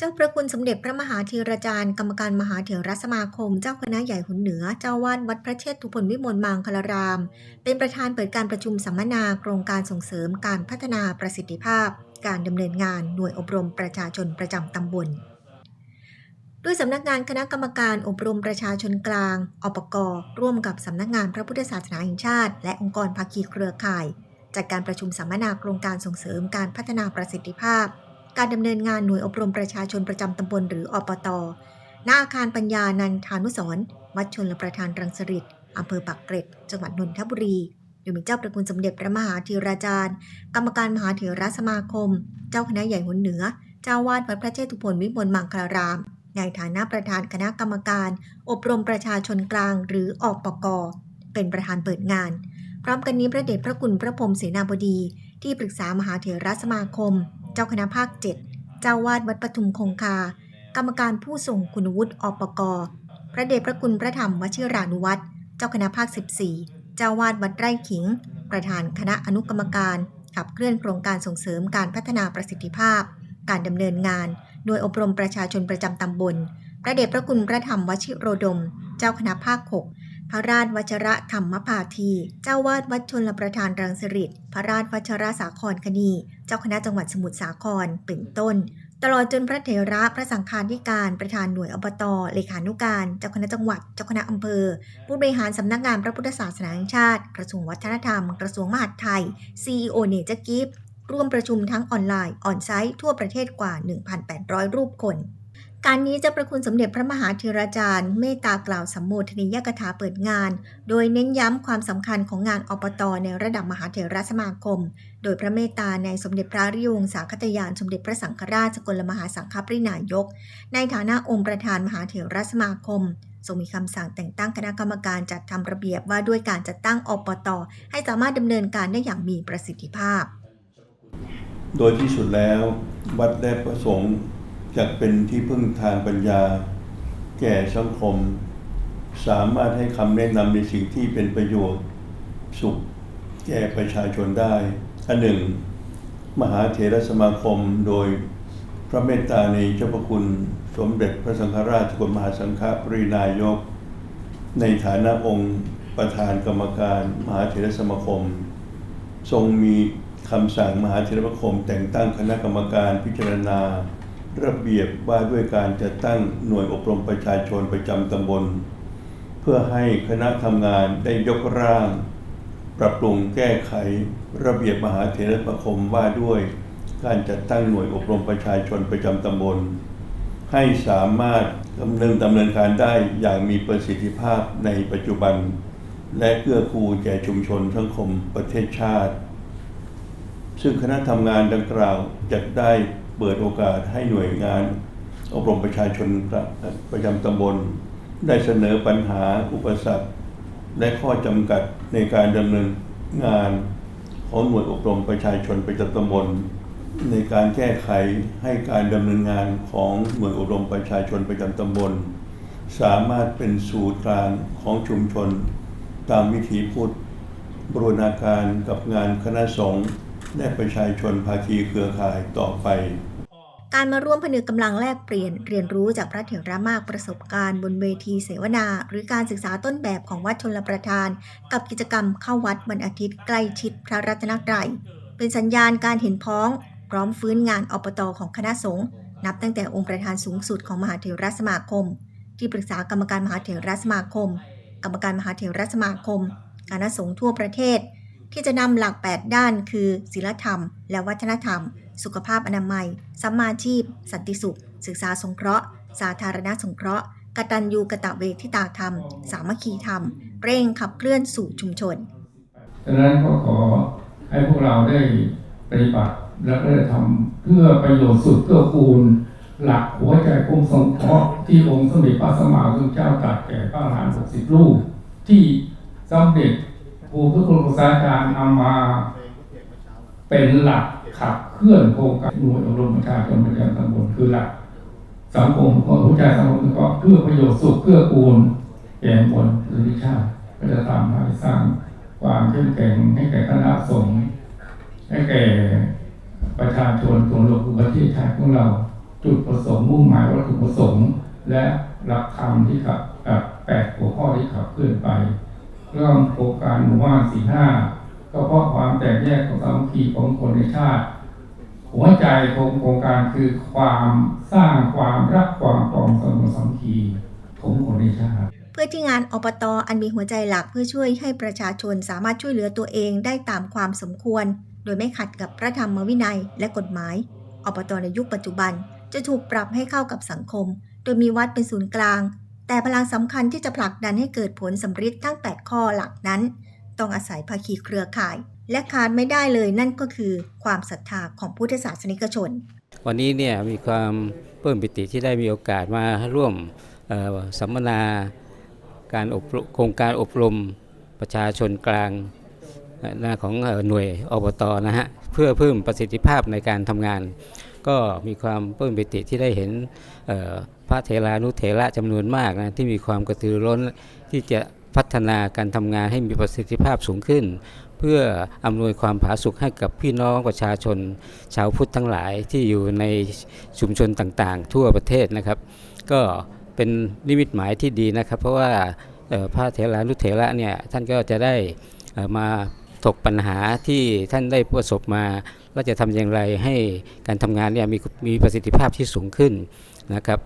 เจ้าประคุณสมเด็จพระมหาธีรจารย์ กรรมการมหาเถรสมาคม เจ้าคณะใหญ่หุนเหนือ เจ้าวาดวัดพระเชษฐุพนวิมลมังคลาราม เป็นประธานเปิดการประชุมสัมมนาโครงการส่งเสริมการพัฒนาประสิทธิภาพ การดำเนินงานหน่วยอบรมประชาชนประจำตำบลด้วยสำนักงานคณะกรรมการอบรมประชาชนกลาง อปกร่วมกับสำนักงานพระพุทธศาสนาแห่งชาติ และองค์กรภาคีเครือข่าย จัดการประชุมสัมมนาโครงการส่งเสริมการพัฒนาประสิทธิภาพ การดำเนินงานหน่วยอบรมประชาชนประจำตำบลหรืออปตณอาคารปัญญานันทานุสรวัดชนลประทานรังสฤษอำเภอปากเกร็ด จังหวัดนนทบุรี โดยมีเจ้าประคุณสมเด็จพระมหาธีราจารย์ กรรมการมหาเถรสมาคม เจ้าคณะใหญ่หุนเหนือ เจ้าวาดวัดพระเชตุพนวิมลมังคลาราม ในฐานะประธานคณะกรรมการ อบรมประชาชนกลางหรืออปก เป็นประธานเปิดงาน พร้อมกันนี้พระเดชพระคุณพระพรมเสนาบดี ที่ปรึกษามหาเถรสมาคม จ้าคณะภาค 7 เจ้าวาดวัดปทุมคงคา กรรมการผู้ส่งคุณวุฒิอปกรพระเดชพระคุณพระธรรมวชิรานุวัตรเจ้าคณะภาค 14 เจ้าวาดวัดไร่ขิง ประธานคณะอนุกรรมการ ขับเคลื่อนโครงการส่งเสริมการพัฒนาประสิทธิภาพ การดำเนินงาน โดยอบรมประชาชนประจำตำบล พระเดชพระคุณพระธรรมวชิโรดม เจ้าคณะภาค 6 พระราชวัชระธรรมพาที เจ้าวาดวัดชนลประธานรังสฤษพระราชวัชระสาครคณี เจ้าคณะจังหวัดสมุทรสาคร เป็นต้น ตลอดจนพระเถระพระสังฆาธิการประธานหน่วยอบตเลขานุการ เจ้าคณะจังหวัด เจ้าคณะอำเภอ ผู้บริหารสำนักงานพระพุทธศาสนาแห่งชาติ กระทรวงวัฒนธรรม กระทรวงมหาดไทย CEO เนเจอร์กิฟร่วมประชุมทั้งออนไลน์ออนไซต์ทั่วประเทศกว่า 1,800 รูปคน การนี้จะประคุณสมเด็จพระมหาธีราจารย์ เมตตากล่าวสัมโมทนียกถาเปิดงาน โดยเน้นย้ำความสำคัญของงานอปตในระดับมหาเถรสมาคม โดยพระเมตตาในสมเด็จพระริยงสาคตยาน สมเด็จพระสังฆราชสกลมหาสังฆปรินายก ในฐานะองค์ประธานมหาเถรสมาคมทรงมีคำสั่งแต่งตั้งคณะกรรมการจัดทำระเบียบว่าด้วยการจัดตั้งอปตให้สามารถดำเนินการได้อย่างมีประสิทธิภาพ โดยที่สุดแล้ววัดได้ประสงค์ จะเป็นที่พึ่งทางปัญญา แก่สังคม สามารถให้คำแนะนำในสิ่งที่เป็นประโยชน์ สุข แก่ประชาชนได้ อันหนึ่ง มหาเถรสมาคมโดยพระเมตตาในเจ้าพระคุณสมเด็จพระสังฆราชกลมหาสังฆปรินายก ในฐานะองค์ประธานกรรมการมหาเถรสมาคม ทรงมีคำสั่งมหาเถรสมาคม แต่งตั้งคณะกรรมการพิจารณา ระเบียบว่าด้วยการจัดตั้งหน่วยอบรมประชาชนประจำตำบล เพื่อให้คณะทำงานได้ยกร่าง ปรับปรุงแก้ไข ระเบียบมหาเถรสมาคมว่าด้วย การจัดตั้งหน่วยอบรมประชาชนประจำตำบล ให้สามารถดำเนินดำเนินการได้อย่างมีประสิทธิภาพในปัจจุบัน และเกื้อกูลแก่ชุมชนสังคมประเทศชาติ ซึ่งคณะทำงานดังกล่าวจะได้ เปิดโอกาสให้หน่วยงาน อบรมประชาชนประจำตำบล ได้เสนอปัญหาอุปสรรค และข้อจำกัดในการดำเนินงานของหน่วยอบรมประชาชนประจำตำบล ในการแก้ไขให้การดำเนินงานของหน่วยอบรมประชาชนประจำตำบล สามารถเป็นศูนย์กลางของชุมชน ตามวิถีพุทธบรูรณาการกับงานคณะสงฆ์ และประชาชนภาคีเครือข่ายต่อไป การมาร่วมผนึกกำลังแลกเปลี่ยนเรียนรู้จากพระเถระมากประสบการณ์บนเวทีเสวนา หรือการศึกษาต้นแบบของวัดชนลประทาน กับกิจกรรมเข้าวัดวันอาทิตย์ใกล้ชิดพระรัตนตรัยเป็นสัญญาณการเห็นพ้อง พร้อมฟื้นงานอปตอของคณะสงฆ์นับตั้งแต่องค์ประธานสูงสุดของมหาเถรสมาคม ที่ปรึกษากรรมการมหาเถรสมาคม กรรมการมหาเถรสมาคมคณะสงฆ์ทั่วประเทศ ที่จะนำหลัก 8 ด้านคือศีลธรรม และวัฒนธรรม สุขภาพอนามัยสัมมาชีพ สันติสุข ศึกษาสงเคราะห์ สาธารณสงเคราะห์กตัญญูกะตะเวทิตาธรรม สามัคคีธรรม เร่งขับเคลื่อนสู่ชุมชนดังนั้นก็ขอให้พวกเราได้ปฏิบัติและได้ทำเพื่อประโยชน์สุดเกื้อกูล หลักหัวใจกรมสงเคราะห์ที่องค์สมเด็จพระสัมมาสัมพุทธเจ้าตรัสแก่พระอรหันต์หกสิบรูปที่สมเด็จ ครูพุทธคุณศาสตราจารย์นำมาเป็นหลักขับเคลื่อนโครงการหน่วยอบรมประชาชนประจำตำบลคือหลักสังคมของผู้ใจสังคมก็เพื่อประโยชน์สุขเพื่อกูลแก่มวลหรือชาติก็จะทำให้สร้างความเข้มแข็งให้แก่คณะสงฆ์ให้แก่ประชาชนส่วนรวมของประเทศชาติของเรา จุดประสงค์มุ่งหมายวัตถุประสงค์ และหลักธรรมที่ขับแปดหัวข้อที่ขับเคลื่อนไป เรื่องโครงการหมู่บ้านสี่ห้าก็เพราะความแตกแยกของสามัคคีของคนในชาติ หัวใจของโครงการคือความสร้างความรักความปรองสมสามัคคีของคนในชาติเพื่อที่งานอบตอันมีหัวใจหลักเพื่อช่วยให้ประชาชนสามารถช่วยเหลือตัวเองได้ตามความสมควร โดยไม่ขัดกับพระธรรมวินัยและกฎหมาย อบตอในยุคปัจจุบัน จะถูกปรับให้เข้ากับสังคม โดยมีวัดเป็นศูนย์กลาง แต่พลังสำคัญที่จะผลักดันให้เกิดผลสำฤทธิ์ทั้ง 8 ข้อหลักนั้น ต้องอาศัยภาคีเครือข่าย และขาดไม่ได้เลยนั่นก็คือความศรัทธาของพุทธศาสนิกชน วันนี้เนี่ยมีความปลื้มปิติที่ได้มีโอกาสมาร่วมสัมมนาการอบโครงการอบรมประชาชนกลางหน้าของหน่วยอบตนะฮะเพื่อเพิ่มประสิทธิภาพในการทำงาน ก็มีความปลื้มปิติที่ได้เห็น พระเทรานุเถระจำนวนมากนะที่มีความกระตือร้นที่จะพัฒนาการทำงานให้มีประสิทธิภาพสูงขึ้น เพื่ออำนวยความผาสุกให้กับพี่น้องประชาชน ชาวพุทธทั้งหลายที่อยู่ในชุมชนต่างๆ ทั่วประเทศนะครับ ก็เป็นนิมิตหมายที่ดีนะครับ เพราะว่าพระเถรานุเถระเนี่ยท่านก็จะได้มาถกปัญหาที่ท่านได้ประสบมาว่าจะทำอย่างไรให้การทำงานเนี่ยมีมีประสิทธิภาพที่สูงขึ้นนะครับ